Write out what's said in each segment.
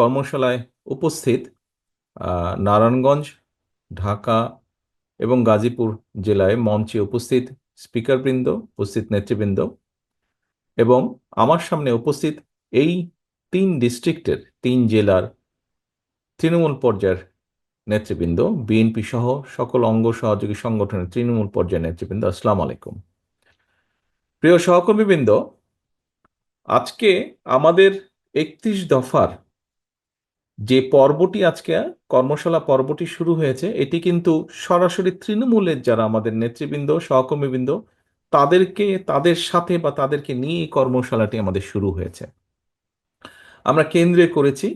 কর্মশালায় উপস্থিত নারায়ণগঞ্জ, ঢাকা এবং গাজীপুর জেলায় মঞ্চে উপস্থিত স্পিকারবৃন্দ, উপস্থিত নেতৃবৃন্দ এবং আমার সামনে উপস্থিত এই তিন ডিস্ট্রিক্টের তিন জেলার তৃণমূল পর্যায়ের নেতৃবৃন্দ, বিএনপি সহ সকল অঙ্গ সহযোগী সংগঠনের তৃণমূল পর্যায়ের নেতৃবৃন্দ, আসসালামু আলাইকুম। প্রিয় সহকর্মীবৃন্দ, আজকে আমাদের একত্রিশ দফার যে পর্বটি আজকে কর্মশালা পর্বটি শুরু হয়েছে, এটি কিন্তু সরাসরি তৃণমূলের যারা আমাদের নেতৃবৃন্দ, সহকর্মীবৃন্দ, তাদেরকে, তাদের সাথে বা তাদেরকে নিয়ে কর্মশালাটি আমাদের শুরু হয়েছে। আমরা কেন্দ্রে করেছি,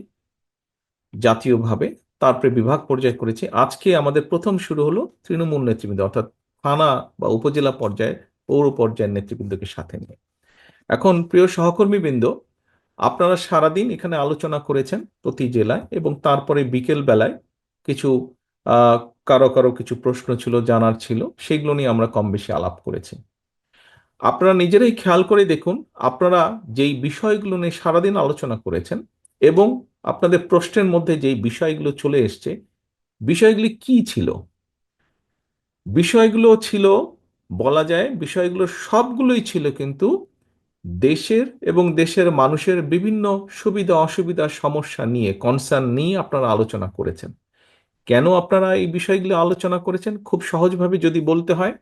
জাতীয়ভাবে, তারপরে বিভাগ পর্যায়ে করেছি। আজকে আমাদের প্রথম শুরু হলো তৃণমূল নেতৃবৃন্দ, অর্থাৎ থানা বা উপজেলা পর্যায়ে, পৌর পর্যায়ের নেতৃবৃন্দকে সাথে নিয়ে। এখন প্রিয় সহকর্মীবৃন্দ আপনারা সারাদিন এখানে আলোচনা করেছেন প্রতি জেলায় এবং তারপরে বিকেল বেলায় কিছু কারও কারও কিছু প্রশ্ন ছিল, জানার ছিল, সেগুলো নিয়ে আমরা কম বেশি আলাপ করেছি। আপনারা নিজেরাই খেয়াল করে দেখুন, আপনারা যেই বিষয়গুলো নিয়ে সারাদিন আলোচনা করেছেন এবং আপনাদের প্রশ্নের মধ্যে যেই বিষয়গুলো চলে এসছে, বিষয়গুলি কি ছিল? বিষয়গুলো ছিল, বলা যায়, বিষয়গুলো সবগুলোই ছিল কিন্তু দেশের এবং দেশের মানুষের বিভিন্ন সুবিধা, অসুবিধা, সমস্যা নিয়ে কনসার্ন নিয়ে আপনারা আলোচনা করেছেন। কেন আপনারা এই বিষয়গুলো আলোচনা করেছেন? খুব সহজভাবে যদি বলতে হয়,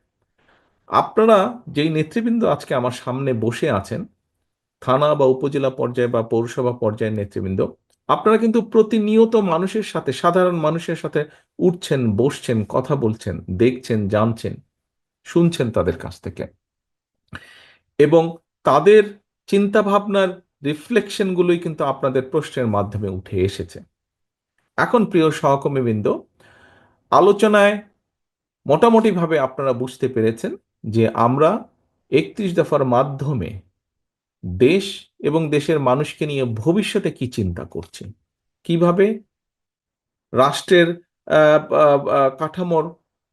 আপনারা যেই নেতৃবৃন্দ আজকে আমার সামনে বসে আছেন, থানা বা উপজেলা পর্যায়ে বা পৌরসভা পর্যায়ের নেতৃবৃন্দ, আপনারা কিন্তু প্রতিনিয়ত মানুষের সাথে, সাধারণ মানুষের সাথে উঠছেন, বসছেন, কথা বলছেন, দেখছেন, জানছেন, শুনছেন তাদের কাছ থেকে। এবং তাদের চিন্তা ভাবনার রিফ্লেকশনগুলোই কিন্তু আপনাদের প্রশ্নের মাধ্যমে উঠে এসেছে। এখন প্রিয় সহকর্মীবৃন্দ আলোচনায় মোটামুটিভাবে আপনারা বুঝতে পেরেছেন যে আমরা একত্রিশ দফার মাধ্যমে দেশ এবং দেশের মানুষকে নিয়ে ভবিষ্যতে কি চিন্তা করছি? কীভাবে রাষ্ট্রের কাঠামোর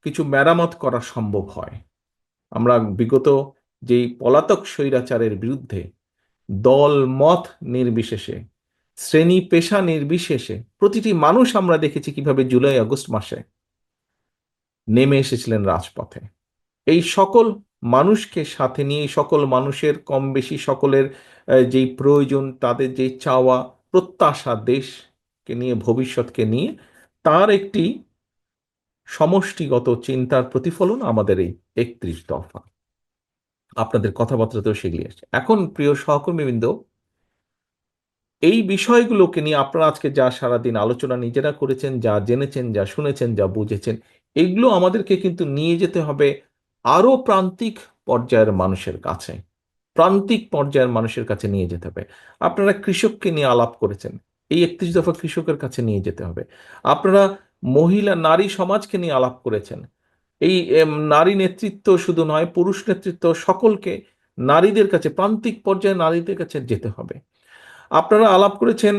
কিছু মেরামত করা সম্ভব হয়? আমরা বিগত যেই পলাতক স্বৈরাচারের বিরুদ্ধে দল মত নির্বিশেষে, শ্রেণি পেশা নির্বিশেষে প্রতিটি মানুষ আমরা দেখেছি কীভাবে জুলাই আগস্ট মাসে নেমে এসেছিলেন রাজপথে। এই সকল মানুষকে সাথে নিয়ে সকল মানুষের কম বেশি সকলের যেই প্রয়োজন, তাদের যেই চাওয়া, প্রত্যাশা দেশকে নিয়ে, ভবিষ্যৎকে নিয়ে, তার একটি সমষ্টিগত চিন্তার প্রতিফলন আমাদের এই একত্রিশ দফা। আপনাদের কথাবার্তাতেও সেগুলি আসছে। এখন প্রিয় সহকর্মীবৃন্দ, এই বিষয়গুলোকে নিয়ে আপনারা আজকে যা সারাদিন আলোচনা নিজেরা করেছেন, যা জেনেছেন, যা শুনেছেন, যা বুঝেছেন, এগুলো আমাদেরকে কিন্তু নিয়ে যেতে হবে আরও প্রান্তিক পর্যায়ের মানুষের কাছে। প্রান্তিক পর্যায়ের মানুষের কাছে নিয়ে যেতে হবে। আপনারা কৃষককে নিয়ে আলাপ করেছেন, এই একত্রিশ দফা কৃষকের কাছে নিয়ে যেতে হবে। আপনারা মহিলা, নারী সমাজকে নিয়ে আলাপ করেছেন এই নারী নেতৃত্ব শুধু নয়, পুরুষ নেতৃত্ব সকলকে নারীদের কাছে, প্রান্তিক পর্যায়ে নারীদের কাছে যেতে হবে। আপনারা আলাপ করেছেন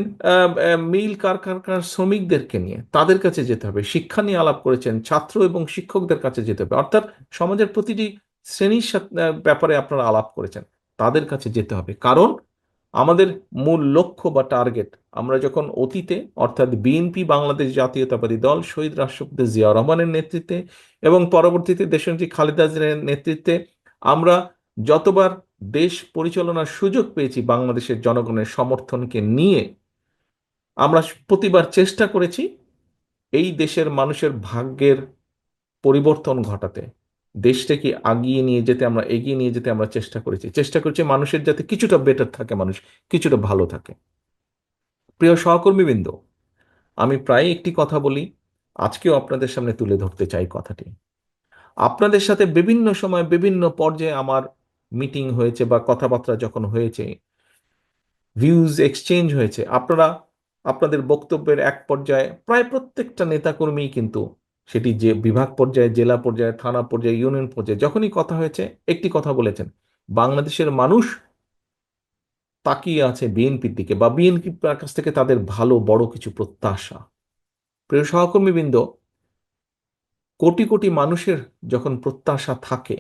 মিল কারখানার শ্রমিকদেরকে নিয়ে, তাদের কাছে যেতে হবে। শিক্ষা নিয়ে আলাপ করেছেন, ছাত্র এবং শিক্ষকদের কাছে যেতে হবে। অর্থাৎ সমাজের প্রতিটি শ্রেণির ব্যাপারে আপনারা আলাপ করেছেন, তাদের কাছে যেতে হবে। কারণ আমাদের মূল লক্ষ্য বা টার্গেট আমরা যখন অতীতে, অর্থাৎ বিএনপি বাংলাদেশ জাতীয়তাবাদী দল, শহীদ রাষ্ট্রপতি জিয়া রহমানের নেতৃত্বে এবং পরবর্তীতে দেশনেত্রী খালেদা জিয়ার নেতৃত্বে, আমরা যতবার দেশ পরিচালনার সুযোগ পেয়েছি বাংলাদেশের জনগণের সমর্থনকে নিয়ে, আমরা প্রতিবার চেষ্টা করেছি এই দেশের মানুষের ভাগ্যের পরিবর্তন ঘটাতে। দেশটাকে আগিয়ে নিয়ে যেতে আমরা, এগিয়ে নিয়ে যেতে আমরা চেষ্টা করেছি। চেষ্টা করেছি মানুষের যাতে কিছুটা বেটার থাকে মানুষ, কিছুটা ভালো থাকে। প্রিয় সহকর্মীবৃন্দ, আমি প্রায় একটি কথা বলি, আজকেও আপনাদের সামনে তুলে ধরতে চাই কথাটি। আপনাদের সাথে বিভিন্ন সময় বিভিন্ন পর্যায়ে আমার মিটিং হয়েছে বা কথাবার্তা যখন হয়েছে ভিউজ এক্সচেঞ্জ হয়েছে, আপনারা, আপনাদের বক্তব্যের এক পর্যায়ে প্রায় প্রত্যেকটা নেতাকর্মী কিন্তু সেটি যে বিভাগ পর্যায়ে, জেলা পর্যায়ে, থানা পর্যায়ে, ইউনিয়ন পর্যায়ে, যখনই কথা হয়েছে, একটি কথা বলেছেন। বাংলাদেশের মানুষ তাকিয়ে আছে বিএনপির দিকে বা বিএনপির কাছ থেকে তাদের ভালো, বড় কিছু প্রত্যাশা। প্রিয় সহকর্মীবৃন্দ, কোটি কোটি মানুষের যখন প্রত্যাশা থাকে,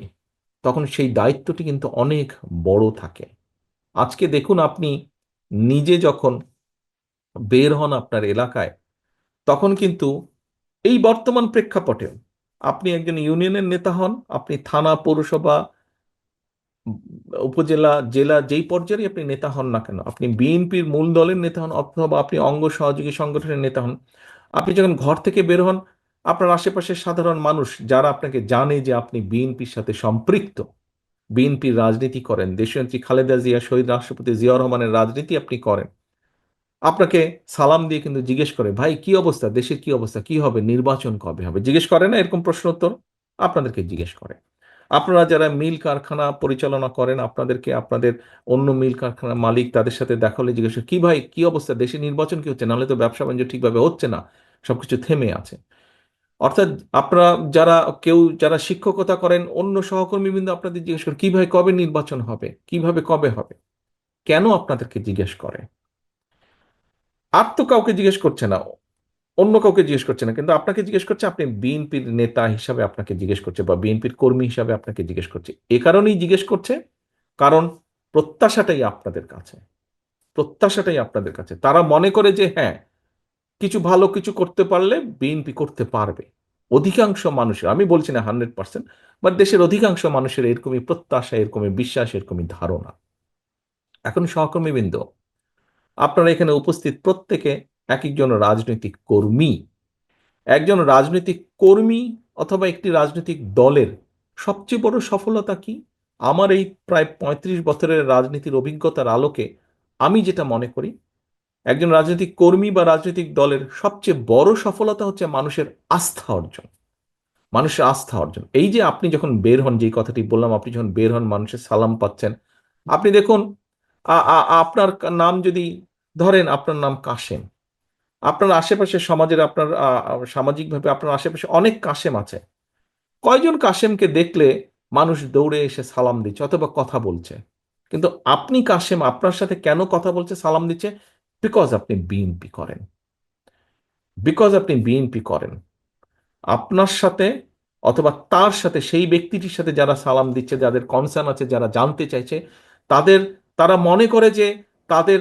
তখন সেই দায়িত্বটি কিন্তু অনেক বড় থাকে। আজকে দেখুন আপনি নিজে যখন বের হন আপনার এলাকায়, তখন কিন্তু এই বর্তমান প্রেক্ষাপটে আপনি একজন ইউনিয়নের নেতা হন, আপনি থানা, পৌরসভা, উপজেলা, জেলা যেই পর্যায়ে আপনি নেতা হন না কেন, আপনি বিএনপির মূল দলের নেতা হন অথবা আপনি অঙ্গ সহযোগী সংগঠনের নেতা হন, আপনি যখন ঘর থেকে বের হন, আপনার আশেপাশের সাধারণ মানুষ যারা আপনাকে জানে যে আপনি বিএনপির সাথে সম্পৃক্ত বিএনপির রাজনীতি করেন, দেশনেত্রী খালেদা জিয়া, শহীদ রাষ্ট্রপতি জিয়া রহমানের রাজনীতি আপনি করেন আপনাকে সালাম দিয়ে কিন্তু জিজ্ঞেস করে, ভাই, কি অবস্থা? দেশের কি অবস্থা? কি হবে? নির্বাচন কবে হবে? জিজ্ঞেস করে না, এরকম প্রশ্ন উত্তর আপনাদেরকে জিজ্ঞেস করে। আপনারা যারা মিল কারখানা পরিচালনা করেন, আপনাদেরকে, আপনাদের অন্য মিল কারখানার মালিক তাদের সাথে দেখা হলে জিজ্ঞেস কি ভাই, কি অবস্থা? দেশে নির্বাচন কি হচ্ছে? নাহলে তো ব্যবসা বাণিজ্য ঠিকভাবে হচ্ছে না। সবকিছু থেমে আছে। অর্থাৎ আপনারা যারা, কেউ যারা শিক্ষকতা করেন, অন্য সহকর্মীবৃন্দ আপনাদের জিজ্ঞেস করে, কি ভাই, কবে নির্বাচন হবে? কীভাবে কবে হবে? কেন আপনাদেরকে জিজ্ঞেস করে? আর তো কাউকে জিজ্ঞেস করছে না, অন্য কাউকে জিজ্ঞেস করছে না, কিন্তু আপনাকে জিজ্ঞেস করছে, আপনি বিএনপির নেতা হিসাবে আপনাকে জিজ্ঞেস করছে বা বিএনপির কর্মী হিসাবে আপনাকে জিজ্ঞেস করছে। এ কারণেই জিজ্ঞেস করছে, কারণ প্রত্যাশাটাই আপনাদের কাছে। প্রত্যাশাটাই আপনাদের কাছে। তারা মনে করে যে হ্যাঁ কিছু ভালো কিছু করতে পারলে বিএনপি করতে পারবে। অধিকাংশ মানুষের, আমি বলছি না হান্ড্রেড পার্সেন্ট, বাট দেশের অধিকাংশ মানুষের এরকমই প্রত্যাশা, এরকমই বিশ্বাস, এরকমই ধারণা। এখন সহকর্মীবৃন্দ আপনারা এখানে উপস্থিত প্রত্যেকে এক একজন রাজনৈতিক কর্মী। একজন রাজনৈতিক কর্মী অথবা একটি রাজনৈতিক দলের সবচেয়ে বড় সফলতা কি? আমার এই প্রায় পঁয়ত্রিশ বছরের রাজনীতির অভিজ্ঞতার আলোকে আমি যেটা মনে করি, একজন রাজনৈতিক কর্মী বা রাজনৈতিক দলের সবচেয়ে বড় সফলতা হচ্ছে মানুষের আস্থা অর্জন। মানুষের আস্থা অর্জন। এই যে আপনি যখন বের হন যে কথাটি বললাম, আপনি যখন বের হন, মানুষের সালাম পাচ্ছেন। আপনি দেখুন আপনার নাম যদি ধরেন, আপনার নাম কাশেম। আপনার আশেপাশে সমাজের আপনার সামাজিকভাবে আপনার আশেপাশে অনেক কাশেম আছে। কয়জন কাশেমকে দেখলে মানুষ দৌড়ে এসে সালাম দিচ্ছে অথবা কথা বলছে? কিন্তু আপনি কাশেম, আপনার সাথে কেন কথা বলছে, সালাম দিচ্ছে? বিকজ আপনি বিএনপি করেন। বিকজ আপনি বিএনপি করেন। আপনার সাথে অথবা তার সাথে, সেই ব্যক্তিটির সাথে যারা সালাম দিচ্ছে, যাদের কনসার্ন আছে, যারা জানতে চাইছে, তাদের তারা মনে করে যে তাদের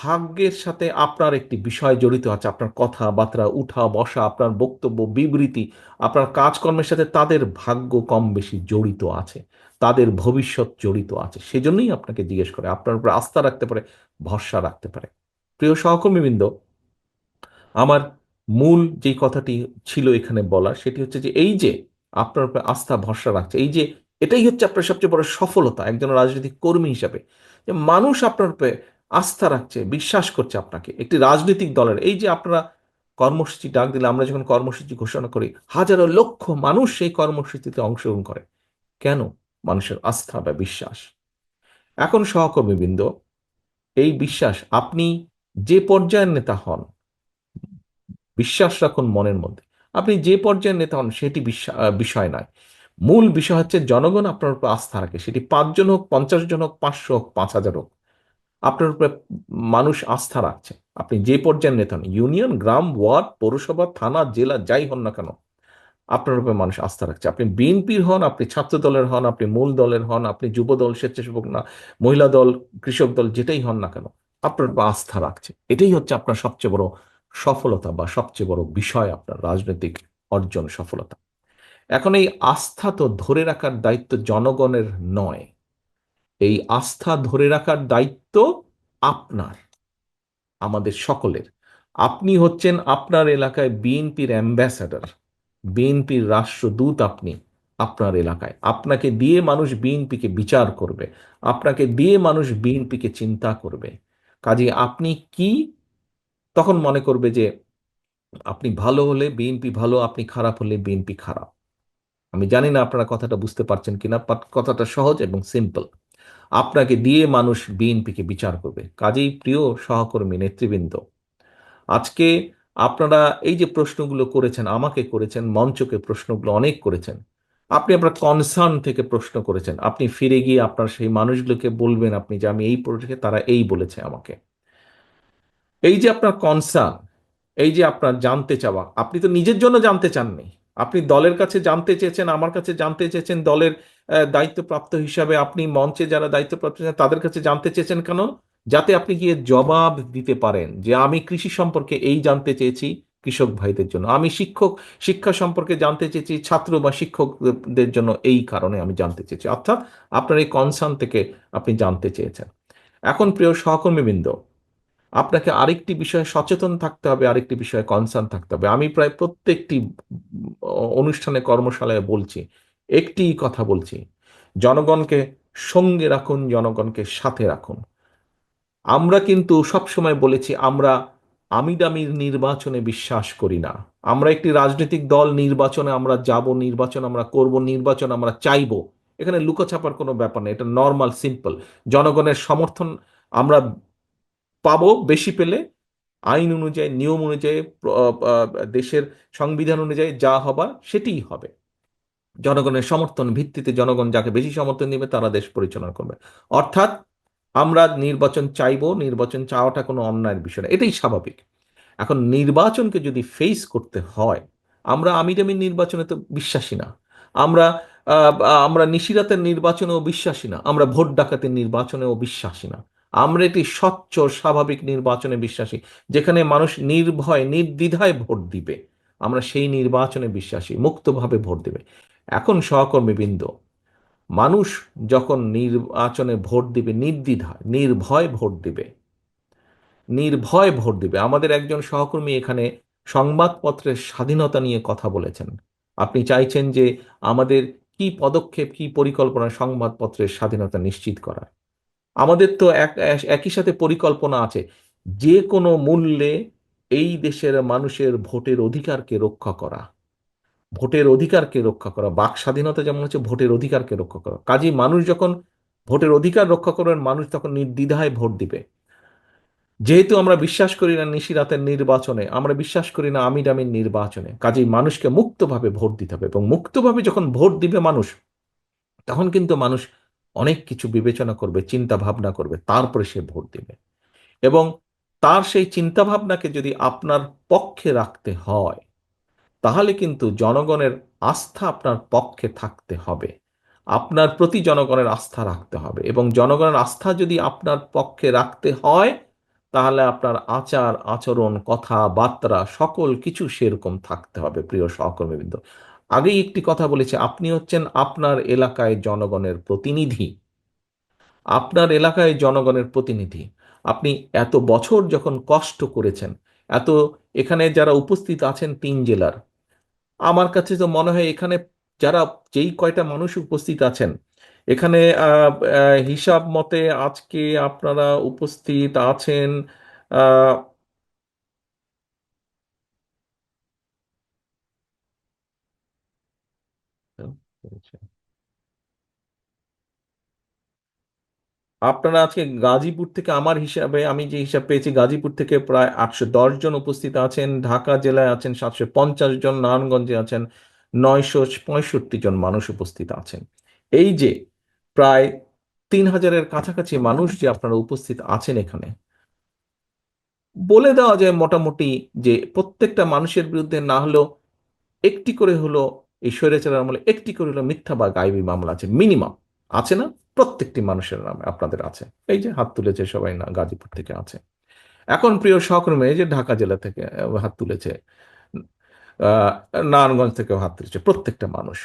ভাগ্যের সাথে আপনার একটি বিষয় জড়িত আছে, আপনার কথাবার্তা, উঠা, বসা, আপনার বক্তব্য, বিবৃতি, আপনার কাজকর্মের সাথে তাদের ভাগ্য কম বেশি জড়িত আছে, তাদের ভবিষ্যৎ জড়িত আছে। সেজন্যই আপনাকে জিজ্ঞেস করে, আপনার উপর আস্থা রাখতে পারে, ভরসা রাখতে পারে। প্রিয় সহকর্মীবৃন্দ, আমার মূল যে কথাটি ছিল এখানে বলার, সেটি হচ্ছে যে এই যে আপনার উপর আস্থা, ভরসা রাখছে, এই যে এটাই হচ্ছে আপনার সবচেয়ে বড় সফলতা একজন রাজনৈতিক কর্মী হিসাবে। যে মানুষ আপনার উপরে আস্থা রাখছে, বিশ্বাস করছে আপনাকে। একটি রাজনৈতিক দলের, এই যে আপনারা কর্মসূচি ডাক দিলে, আমরা যখন কর্মসূচি ঘোষণা করি, হাজারো লক্ষ মানুষ সেই কর্মসূচিতে অংশগ্রহণ করে। কেন? মানুষের আস্থা বা বিশ্বাস। এখন সহকর্মীবৃন্দ, এই বিশ্বাস, আপনি যে পর্যায়ের নেতা হন, বিশ্বাস রাখুন মনের মধ্যে। আপনি যে পর্যায়ের নেতা হন, সেটি বিষয় নয়। মূল বিষয় হচ্ছে জনগণ আপনার উপর আস্থা রাখে। সেটি পাঁচজন হোক, পঞ্চাশ জন হোক, পাঁচশো হোক, পাঁচ হাজার হোক, আপনার উপরে মানুষ আস্থা রাখছে। আপনি যে পর্যায়ের নেতা হন, ইউনিয়ন, গ্রাম, ওয়ার্ড, পৌরসভা, থানা, জেলা, যাই হন না কেন, আপনার উপরে মানুষ আস্থা রাখছে। আপনি বিএনপির হন, আপনি ছাত্র দলের হন, আপনি মূল দলের হন, আপনি যুব দল, স্বেচ্ছাসেবক না, মহিলা দল, কৃষক দল, যেটাই হন না কেন, আপনার উপর আস্থা রাখছে। এটাই হচ্ছে আপনার সবচেয়ে বড় সফলতা বা সবচেয়ে বড় বিষয় আপনার রাজনৈতিক অর্জন সফলতা। এখন এই আস্থা তো ধরে রাখার দায়িত্ব জনগণের নয়। এই আস্থা ধরে রাখার দায়িত্ব আপনার, আমাদের সকলের। আপনি হচ্ছেন আপনার এলাকায় বিএনপির অ্যাম্বাসাডার, বিএনপির রাষ্ট্রদূত আপনি আপনার এলাকায়। আপনাকে দিয়ে মানুষ বিএনপিকে বিচার করবে, আপনাকে দিয়ে মানুষ বিএনপিকে চিন্তা করবে। কাজে আপনি কি? তখন মনে করবে যে আপনি ভালো হলে বিএনপি ভালো, আপনি খারাপ হলে বিএনপি খারাপ। আমি জানি না আপনারা কথাটা বুঝতে পারছেন কিনা কথাটা সহজ এবং সিম্পল আপনাকে দিয়ে মানুষ বিএনপিকে বিচার করবে। কাজেই প্রিয় সহকর্মী, নেতৃবৃন্দ, আজকে আপনারা এই যে প্রশ্নগুলো করেছেন, আমাকে করেছেন, মঞ্চকে প্রশ্নগুলো অনেক করেছেন, আপনি আপনার কনসার্ন থেকে প্রশ্ন করেছেন। আপনি ফিরে গিয়ে আপনার সেই মানুষগুলোকে বলবেন আপনি যে আমি এই পড়েছি তারা এই বলেছে আমাকে। এই যে আপনার কনসার্ন এই যে আপনার জানতে চাওয়া, আপনি তো নিজের জন্য জানতে চাননি। আপনি দলের কাছে জানতে চেয়েছেন, আমার কাছে জানতে চেয়েছেন, দলের দায়িত্বপ্রাপ্ত হিসাবে আপনি মঞ্চে যারা দায়িত্বপ্রাপ্ত তাদের কাছে জানতে চেয়েছেন কেন? যাতে আপনি গিয়ে জবাব দিতে পারেন যে আমি কৃষি সম্পর্কে এই জানতে চেয়েছি কৃষক ভাইদের জন্য। আমি শিক্ষক, শিক্ষা সম্পর্কে জানতে চেয়েছি ছাত্র বা শিক্ষকদের জন্য এই কারণে আমি জানতে চেয়েছি। অর্থাৎ আপনার এই কনসার্ন থেকে আপনি জানতে চেয়েছেন। এখন প্রিয় সহকর্মীবৃন্দ আপনাকে আরেকটি বিষয়ে সচেতন থাকতে হবে, আরেকটি বিষয়ে কনসার্ন থাকতে হবে। আমি প্রায় প্রত্যেকটি অনুষ্ঠানে, কর্মশালায় বলছি, একটি কথা বলছি, জনগণকে সঙ্গে রাখুন, জনগণকে সাথে রাখুন। আমরা কিন্তু সবসময় বলেছি, আমরা আমি আমিদামির নির্বাচনে বিশ্বাস করি না। আমরা একটি রাজনৈতিক দল, নির্বাচনে আমরা যাব, নির্বাচন আমরা করব, নির্বাচন আমরা চাইব। এখানে লুকোছাপার কোনো ব্যাপার নেই, এটা নর্মাল সিম্পল জনগণের সমর্থন আমরা পাবো বেশি পেলে আইন অনুযায়ী, নিয়ম অনুযায়ী দেশের সংবিধান অনুযায়ী যা হবার সেটিই হবে। জনগণের সমর্থন ভিত্তিতে জনগণ যাকে বেশি সমর্থন দিবে তারা দেশ পরিচালনা করবে। অর্থাৎ আমরা নির্বাচন চাইব, নির্বাচন চাওয়াটা কোনো অন্যায়ের বিষয় না, এটাই স্বাভাবিক। এখন নির্বাচনকে যদি ফেস করতে হয়, আমরা আমিরামির নির্বাচনে তো বিশ্বাসী না। আমরা আমরা নিশিরাতের নির্বাচনেও বিশ্বাসী না। আমরা ভোট ডাকাতের নির্বাচনেও বিশ্বাসী না। আমরা একটি স্বচ্ছ স্বাভাবিক নির্বাচনে বিশ্বাসী, যেখানে মানুষ নির্ভয়, নির্দ্বিধায় ভোট দিবে। আমরা সেই নির্বাচনে বিশ্বাসী, মুক্তভাবে ভোট দেবে। এখন সহকর্মীবৃন্দ মানুষ যখন নির্বাচনে ভোট দিবে নির্দ্বিধায় নির্ভয় ভোট দিবে। নির্ভয় ভোট দিবে। আমাদের একজন সহকর্মী এখানে সংবাদপত্রের স্বাধীনতা নিয়ে কথা বলেছেন। আপনি চাইছেন যে আমাদের কি পদক্ষেপ, কি পরিকল্পনা সংবাদপত্রের স্বাধীনতা নিশ্চিত করার? আমাদের তো এক একই সাথে পরিকল্পনা আছে। যে কোনো মূল্যে এই দেশের মানুষের ভোটের অধিকারকে রক্ষা করা। ভোটের অধিকারকে রক্ষা করা। বাক স্বাধীনতা যেমন হচ্ছে, ভোটের অধিকারকে রক্ষা করা। কাজেই মানুষ যখন ভোটের অধিকার রক্ষা করবেন, মানুষ তখন নির্দ্বিধায় ভোট দিবে। যেহেতু আমরা বিশ্বাস করি না নিশিরাতের নির্বাচনে, আমরা বিশ্বাস করি না আমির আমির নির্বাচনে, কাজেই মানুষকে মুক্তভাবে ভোট দিতে হবে। এবং মুক্তভাবে যখন ভোট দিবে মানুষ, তখন কিন্তু মানুষ অনেক কিছু বিবেচনা করবে চিন্তা ভাবনা করবে, তারপরে সে ভোট দিবে। এবং তার সেই চিন্তা ভাবনাকে যদি আপনার পক্ষে রাখতে হয়, তাহলে কিন্তু জনগণের আস্থা আপনার পক্ষে থাকতে হবে। আপনার প্রতি জনগণের আস্থা রাখতে হবে এবং জনগণের আস্থা যদি আপনার পক্ষে রাখতে হয়, তাহলে আপনার আচার, আচরণ, কথাবার্তা, সকল কিছু সেরকম থাকতে হবে, প্রিয় সহকর্মীবৃন্দ। আগেই একটি কথা বলেছি, আপনি হচ্ছেন আপনার এলাকায় জনগণের প্রতিনিধি। আপনার এলাকায় জনগণের প্রতিনিধি। আপনি এত বছর যখন কষ্ট করেছেন, এত এখানে যারা উপস্থিত আছেন তিন জেলার, আমার কাছে তো মনে হয় এখানে যারা যেই কয়টা মানুষ উপস্থিত আছেন, এখানে হিসাব মতে আজকে আপনারা উপস্থিত আছেন আপনারা আজকে গাজীপুর থেকে আমার হিসাবে, আমি যে হিসাব পেয়েছি, গাজীপুর থেকে প্রায় আটশো দশ জন উপস্থিত আছেন, ঢাকা জেলায় আছেন সাতশো পঞ্চাশ জন, নারায়ণগঞ্জে আছেন নয়শো পঁয়ষট্টি জন মানুষ উপস্থিত আছেন। এই যে প্রায় তিন হাজারের কাছাকাছি মানুষ যে আপনারা উপস্থিত আছেন এখানে, বলে দেওয়া যায় মোটামুটি যে প্রত্যেকটা মানুষের বিরুদ্ধে না হলেও একটি করে হলো এই স্বৈরাচারের আমলে একটি করে হলো মিথ্যা বা গাইবি মামলা আছে, মিনিমাম। আছে না? প্রত্যেকটি মানুষের নামে আপনাদের আছে। এই যে হাত তুলেছে সবাই না, গাজীপুর থেকে আছে। এখন প্রিয় সহকর্মী যে ঢাকা জেলা থেকে হাত তুলেছে নারায়ণগঞ্জ থেকেও হাত তুলেছে প্রত্যেকটা মানুষ।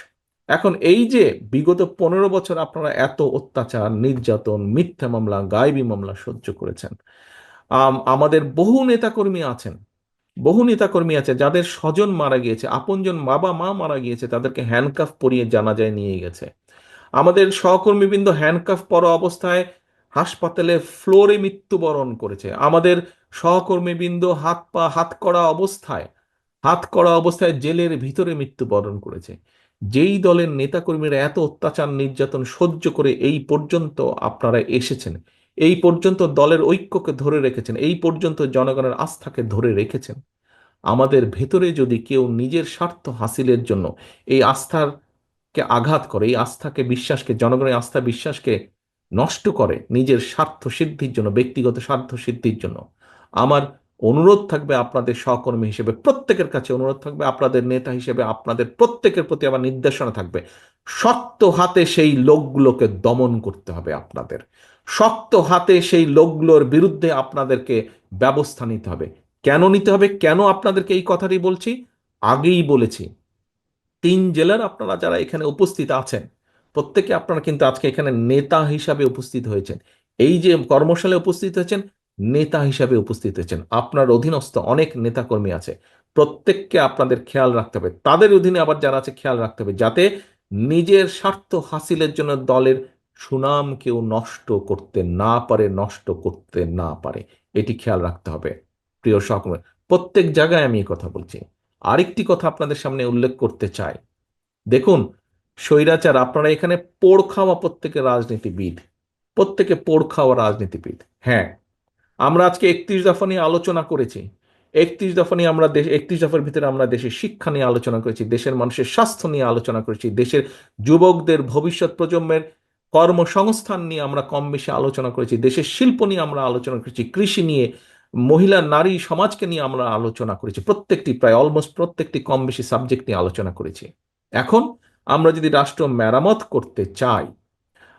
এখন এই যে বিগত পনেরো বছর আপনারা এত অত্যাচার, নির্যাতন, মিথ্যা মামলা, গায়েবী মামলা সহ্য করেছেন। আমাদের বহু নেতাকর্মী আছেন। বহু নেতাকর্মী আছে যাদের স্বজন মারা গিয়েছে, আপনজন বাবা মা মারা গিয়েছে, তাদেরকে হ্যান্ডকাফ পরিয়ে জানাজায় নিয়ে গেছে। আমাদের সহকর্মীবৃন্দ হ্যান্ডকাফ পরা অবস্থায় হাসপাতালে ফ্লোরে মৃত্যুবরণ করেছে। আমাদের সহকর্মীবৃন্দ হাত পা, হাত করা অবস্থায়, হাত করা অবস্থায় জেলের ভিতরে মৃত্যুবরণ করেছে। যেই দলের নেতাকর্মীরা এত অত্যাচার, নির্যাতন সহ্য করে এই পর্যন্ত আপনারা এসেছেন, এই পর্যন্ত দলের ঐক্যকে ধরে রেখেছেন, এই পর্যন্ত জনগণের আস্থাকে ধরে রেখেছেন, আমাদের ভেতরে যদি কেউ নিজের স্বার্থ হাসিলের জন্য এই আস্থার কে আঘাত করে, এই আস্থাকে বিশ্বাসকে, জনগণের আস্থা বিশ্বাসকে নষ্ট করে নিজের স্বার্থ সিদ্ধির জন্য, ব্যক্তিগত স্বার্থ সিদ্ধির জন্য। আমার অনুরোধ থাকবে আপনাদের সহকর্মী হিসেবে, প্রত্যেকের কাছে অনুরোধ থাকবে, আপনাদের নেতা হিসেবে, আপনাদের প্রত্যেকের প্রতি আমার নির্দেশনা থাকবে। শক্ত হাতে সেই লোকগুলোকে দমন করতে হবে আপনাদের। শক্ত হাতে সেই লোকগুলোর বিরুদ্ধে আপনাদেরকে ব্যবস্থা নিতে হবে। কেন নিতে হবে? কেন আপনাদেরকে এই কথাটি বলছি? আগেই বলেছি তিন জেলার আপনারা যারা এখানে উপস্থিত আছেন, প্রত্যেকে আপনারা কিন্তু আজকে এখানে নেতা হিসাবে উপস্থিত হয়েছেন। এই যে কর্মশালে উপস্থিত হয়েছেন, নেতা হিসাবে উপস্থিত হয়েছেন। আপনার অধীনস্থ অনেক নেতাকর্মী আছে। প্রত্যেককে আপনাদের খেয়াল রাখতে হবে। তাদের অধীনে আবার যারা আছে, খেয়াল রাখতে হবে যাতে নিজের স্বার্থ হাসিলের জন্য দলের সুনাম কেউ নষ্ট করতে না পারে, নষ্ট করতে না পারে। এটি খেয়াল রাখতে হবে। প্রিয় সহকর্মী, প্রত্যেক জায়গায় আমি কথা বলছি। আরেকটি কথা আপনাদের সামনে উল্লেখ করতে চাই। দেখুন, স্বৈরাচার, আপনারা এখানে পোড় খাওয়া প্রত্যেকে রাজনীতিবিদ। প্রত্যেকে পোড় খাওয়া রাজনীতিবিদ। হ্যাঁ আমরা আজকে একত্রিশ দফা নিয়ে আলোচনা করেছি। একত্রিশ দফা নিয়ে আমরা দেশ, একত্রিশ দফার ভিতরে আমরা দেশের শিক্ষা নিয়ে আলোচনা করেছি, দেশের মানুষের স্বাস্থ্য নিয়ে আলোচনা করেছি, দেশের যুবকদের ভবিষ্যৎ প্রজন্মের কর্মসংস্থান নিয়ে আমরা কম বেশি আলোচনা করেছি, দেশের শিল্প নিয়ে আমরা আলোচনা করেছি, কৃষি নিয়ে মহিলা, নারী সমাজকে নিয়ে আমরা আলোচনা করেছি। প্রত্যেকটি, প্রায় অলমোস্ট প্রত্যেকটি কম বেশি সাবজেক্ট নিয়ে আলোচনা করেছি। এখন আমরা যদি রাষ্ট্র মেরামত করতে চাই,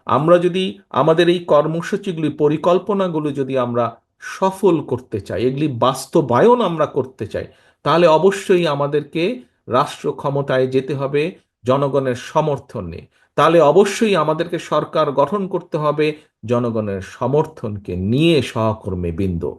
আমরা যদি আমাদের এই কর্মসূচিগুলি, পরিকল্পনাগুলো যদি আমরা সফল করতে চাই, এগুলি বাস্তবায়ন আমরা করতে চাই, তাহলে অবশ্যই আমাদেরকে রাষ্ট্র ক্ষমতায় যেতে হবে, জনগণের সমর্থন নিয়ে। তাহলে অবশ্যই আমাদেরকে সরকার গঠন করতে হবে, জনগণের সমর্থনকে নিয়ে সহকর্মী বিন্দু।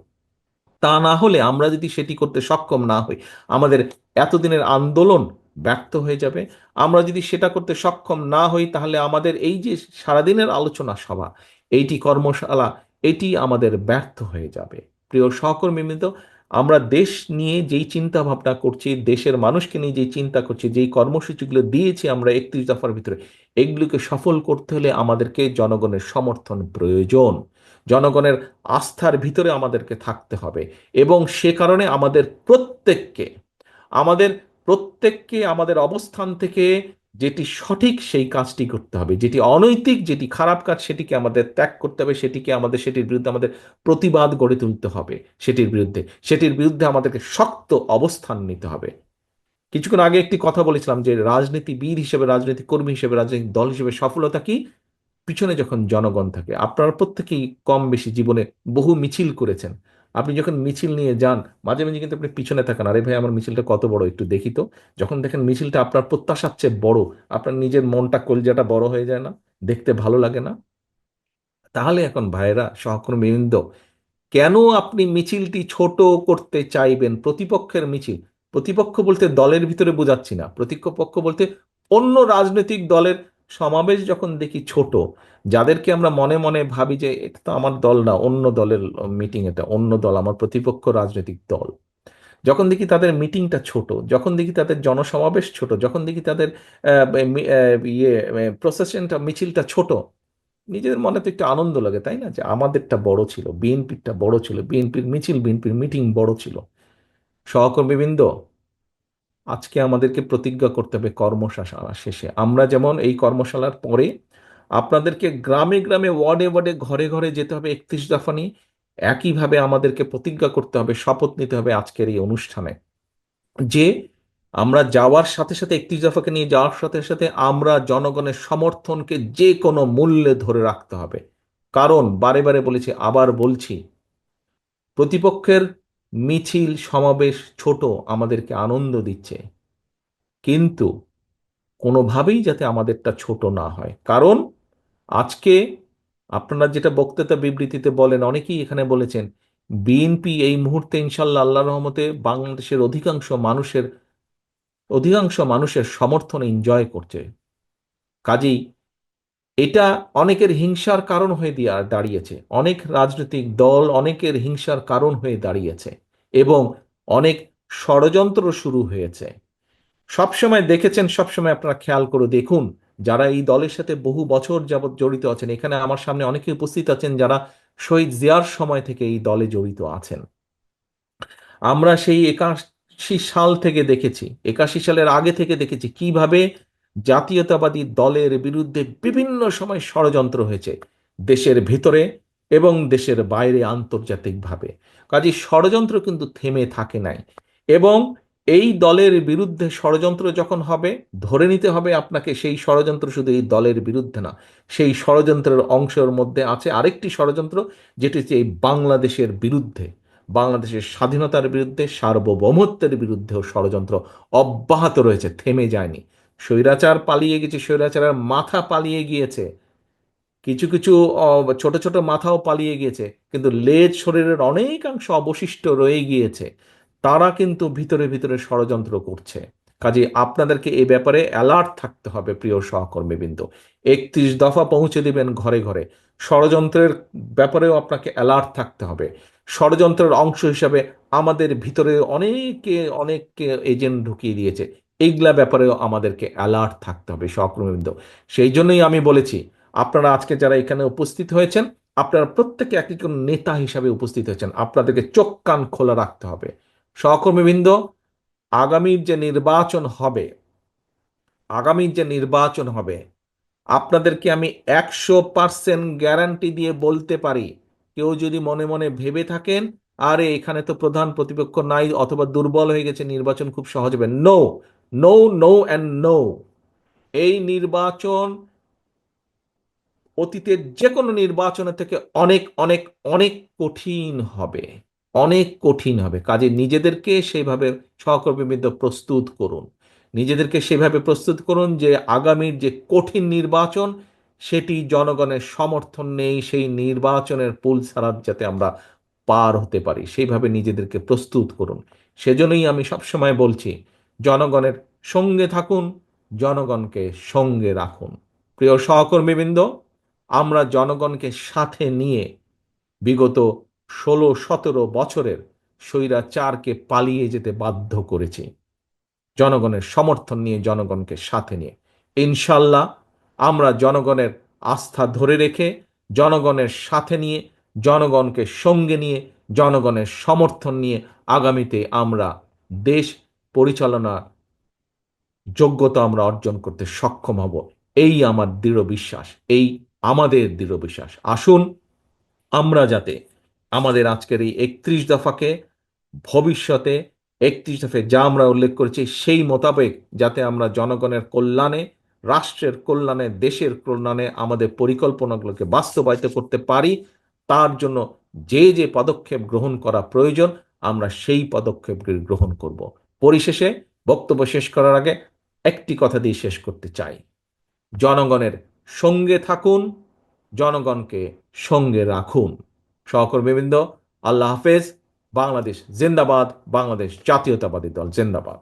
তা না হলে আমরা যদি সেটি করতে সক্ষম না হই, আমাদের এতদিনের আন্দোলন ব্যর্থ হয়ে যাবে। আমরা যদি সেটা করতে সক্ষম না হই, তাহলে আমাদের এই যে সারাদিনের আলোচনা সভা, এইটি কর্মশালা, এটি আমাদের ব্যর্থ হয়ে যাবে। প্রিয় সহকর্মী মিত্র আমরা দেশ নিয়ে যেই চিন্তা ভাবনা করছি, দেশের মানুষকে নিয়ে যেই চিন্তা করছি, যেই কর্মসূচিগুলো দিয়েছি আমরা একত্রিশ দফার ভিতরে, এগুলোকে সফল করতে হলে আমাদেরকে জনগণের সমর্থন প্রয়োজন। জনগণের আস্থার ভিতরে আমাদেরকে থাকতে হবে এবং সে কারণে আমাদের প্রত্যেককে আমাদের প্রত্যেককে আমাদের অবস্থান থেকে যেটি সঠিক সেই কাজটি করতে হবে। যেটি অনৈতিক, যেটি খারাপ কাজ সেটিকে আমাদের ত্যাগ করতে হবে, সেটিকে আমাদের, সেটির বিরুদ্ধে আমাদের প্রতিবাদ গড়ে তুলতে হবে সেটির বিরুদ্ধে। সেটির বিরুদ্ধে আমাদেরকে শক্ত অবস্থান নিতে হবে। কিছুক্ষণ আগে একটি কথা বলেছিলাম যে রাজনীতিবিদ হিসেবে রাজনৈতিক কর্মী হিসেবে, রাজনৈতিক দল হিসেবে সফলতা কি? পিছনে যখন জনগণ থাকে, আপনারা প্রত্যেকেই কম বেশি জীবনে বহু মিছিল করেছেন। আপনি যখন মিছিল নিয়ে যান, মাঝে মাঝে কিন্তু আপনি পিছনে থাকেন। আরে ভাই, আমার মিছিলটা কত বড় একটু দেখি তো। যখন দেখেন মিছিলটা আপনার প্রত্যাশার চেয়ে বড়, আপনার নিজের মনটা কলজাটা বড় হয়ে যায় না, দেখতে ভালো লাগে না। তাহলে এখন ভাইয়েরা সহকর্মীবৃন্দ কেন আপনি মিছিলটি ছোট করতে চাইবেন? প্রতিপক্ষের মিছিল। প্রতিপক্ষ বলতে দলের ভিতরে বোঝাচ্ছি না। প্রতিপক্ষ বলতে অন্য রাজনৈতিক দলের সমাবেশ যখন দেখি ছোট, যাদেরকে আমরা মনে মনে ভাবি যে এটা তো আমার দল না, অন্য দলের মিটিং এটা, অন্য দল, আমার প্রতিপক্ষ রাজনৈতিক দল। যখন দেখি তাদের মিটিংটা ছোট, যখন দেখি তাদের জনসমাবেশ ছোট, যখন দেখি তাদের ইয়ে প্রসেশনটা মিছিলটা ছোট, নিজেদের মনে তো একটু আনন্দ লাগে, তাই না? যে আমাদেরটা বড় ছিল, বিএনপিরটা বড় ছিল, বিএনপির মিছিল, বিএনপির মিটিং বড় ছিল। সহকর্মীবৃন্দ আজকে আমাদেরকে প্রতিজ্ঞা করতে হবে কর্মশালা শেষে। আমরা যেমন এই কর্মশালার পরে আপনাদেরকে গ্রামে গ্রামে, ওয়ার্ডে ওয়ার্ডে, ঘরে ঘরে যেতে হবে একত্রিশ দফা নিয়ে। একইভাবে আমাদেরকে প্রতিজ্ঞা করতে হবে, শপথ নিতে হবে আজকের এই অনুষ্ঠানে। যে আমরা যাওয়ার সাথে সাথে একত্রিশ দফাকে নিয়ে যাওয়ার সাথে সাথে আমরা জনগণের সমর্থনকে যে কোনো মূল্যে ধরে রাখতে হবে। কারণ বারে বারে বলেছি, আবার বলছি, প্রতিপক্ষের মিছিল সমাবেশ ছোট আমাদেরকে আনন্দ দিচ্ছে। কিন্তু কোনোভাবেই যাতে আমাদেরটা ছোট না হয়। কারণ আজকে আপনারা যেটা বক্তৃতা বিবৃতিতে বলেন, অনেকেই এখানে বলেছেন, বিএনপি এই মুহূর্তে ইনশাল্লাহ আল্লাহ রহমতে বাংলাদেশের অধিকাংশ মানুষের অধিকাংশ মানুষের সমর্থন এনজয় করছে। কাজেই এটা অনেকের হিংসার কারণ হয়ে দিয়ে দাঁড়িয়েছে। অনেক রাজনৈতিক দল অনেকের হিংসার কারণ হয়ে দাঁড়িয়েছে। এবং অনেক ষড়যন্ত্র শুরু হয়েছে। সবসময় দেখেছেন, সবসময় আপনারা খেয়াল করে দেখুন, যারা এই দলের সাথে বহু বছর যাবৎ জড়িত আছেন, এখানে আমার সামনে অনেকে উপস্থিত আছেন যারা শহীদ জিয়ার সময় থেকে এই দলে জড়িত আছেন। আমরা সেই একাশি সাল থেকে দেখেছি, একাশি সালের আগে থেকে দেখেছি কীভাবে জাতীয়তাবাদী দলের বিরুদ্ধে বিভিন্ন সময় ষড়যন্ত্র হয়েছে। দেশের ভিতরে এবং দেশের বাইরে আন্তর্জাতিকভাবে। কাজে ষড়যন্ত্র কিন্তু থেমে থাকে নাই। এবং এই দলের বিরুদ্ধে ষড়যন্ত্র যখন হবে, ধরে নিতে হবে আপনাকে সেই ষড়যন্ত্র শুধু এই দলের বিরুদ্ধে না, সেই ষড়যন্ত্রের অংশের মধ্যে আছে আরেকটি ষড়যন্ত্র, যেটি হচ্ছে এই বাংলাদেশের বিরুদ্ধে। বাংলাদেশের স্বাধীনতার বিরুদ্ধে, সার্বভৌমত্বের বিরুদ্ধেও ষড়যন্ত্র অব্যাহত রয়েছে, থেমে যায়নি। স্বৈরাচার পালিয়ে গেছে, স্বৈরাচারের মাথা পালিয়ে গিয়েছে। কিছু কিছু ছোট ছোট মাথাও পালিয়ে গিয়েছে, কিন্তু লেজ শরীরের অনেকাংশ অবশিষ্ট রয়ে গিয়েছে। তারা কিন্তু ভিতরে ভিতরে ষড়যন্ত্র করছে। কাজে আপনাদেরকে এ ব্যাপারে অ্যালার্ট থাকতে হবে, প্রিয় সহকর্মীবৃন্দ। একত্রিশ দফা পৌঁছে দিবেন ঘরে ঘরে। ষড়যন্ত্রের ব্যাপারেও আপনাকে অ্যালার্ট থাকতে হবে। ষড়যন্ত্রের অংশ হিসাবে আমাদের ভিতরে অনেকে অনেক এজেন্ট ঢুকিয়ে দিয়েছে। এইগুলা ব্যাপারেও আমাদেরকে অ্যালার্ট থাকতে হবে, সহকর্মীবৃন্দ। সেই জন্যই আমি বলেছি আপনারা আজকে যারা এখানে উপস্থিত হয়েছেন, আপনারা প্রত্যেকে এক একজন নেতা হিসাবে উপস্থিত হয়েছেন। আপনাদেরকে চোখ কান খোলা রাখতে হবে। সহকর্মীবৃন্দ, আগামীর যে নির্বাচন হবে, আগামীর যে নির্বাচন হবে, আপনাদেরকে আমি একশো পার্সেন্ট গ্যারান্টি দিয়ে বলতে পারি। কেউ যদি মনে মনে ভেবে থাকেন, আরে এখানে তো প্রধান প্রতিপক্ষ নাই অথবা দুর্বল হয়ে গেছে, নির্বাচন খুব সহজ হবে। No no no and no এই নির্বাচন অতীতের যে কোনো নির্বাচনের থেকে অনেক অনেক অনেক কঠিন হবে। অনেক কঠিন হবে। কাজে নিজেদেরকে সেইভাবে সহকর্মীবৃন্দ প্রস্তুত করুন। নিজেদেরকে সেভাবে প্রস্তুত করুন যে আগামীর যে কঠিন নির্বাচন, সেটি জনগণের সমর্থন নেই, সেই নির্বাচনের পুল ছাড়ার যাতে আমরা পার হতে পারি সেইভাবে নিজেদেরকে প্রস্তুত করুন। সেজন্যই আমি সবসময় বলছি, জনগণের সঙ্গে থাকুন, জনগণকে সঙ্গে রাখুন। প্রিয় সহকর্মীবৃন্দ আমরা জনগণকে সাথে নিয়ে বিগত ষোলো সতেরো বছরের স্বৈরাচারকে পালিয়ে যেতে বাধ্য করেছি। জনগণের সমর্থন নিয়ে, জনগণকে সাথে নিয়ে। ইনশাল্লাহ আমরা জনগণের আস্থা ধরে রেখে, জনগণের সাথে নিয়ে, জনগণকে সঙ্গে নিয়ে, জনগণের সমর্থন নিয়ে আগামীতে আমরা দেশ পরিচালনার যোগ্যতা আমরা অর্জন করতে সক্ষম হব। এই আমার দৃঢ় বিশ্বাস, এই আমাদের দৃঢ় বিশ্বাস। আসুন আমরা যাতে আমাদের আজকের এই একত্রিশ দফাকে ভবিষ্যতে একত্রিশ দফায় যা আমরা উল্লেখ করেছি সেই মোতাবেক যাতে আমরা জনগণের কল্যাণে, রাষ্ট্রের কল্যাণে, দেশের কল্যাণে আমাদের পরিকল্পনাগুলোকে বাস্তবায়িত করতে পারি, তার জন্য যে যে পদক্ষেপ গ্রহণ করা প্রয়োজন, আমরা সেই পদক্ষেপগুলি গ্রহণ করব। পরিশেষে বক্তব্য শেষ করার আগে একটি কথা দিয়ে শেষ করতে চাই। জনগণের সঙ্গে থাকুন জনগণকে সঙ্গে রাখুন। সহকর্মীবৃন্দ আল্লাহ হাফেজ বাংলাদেশ জিন্দাবাদ বাংলাদেশ জাতীয়তাবাদী দল জিন্দাবাদ।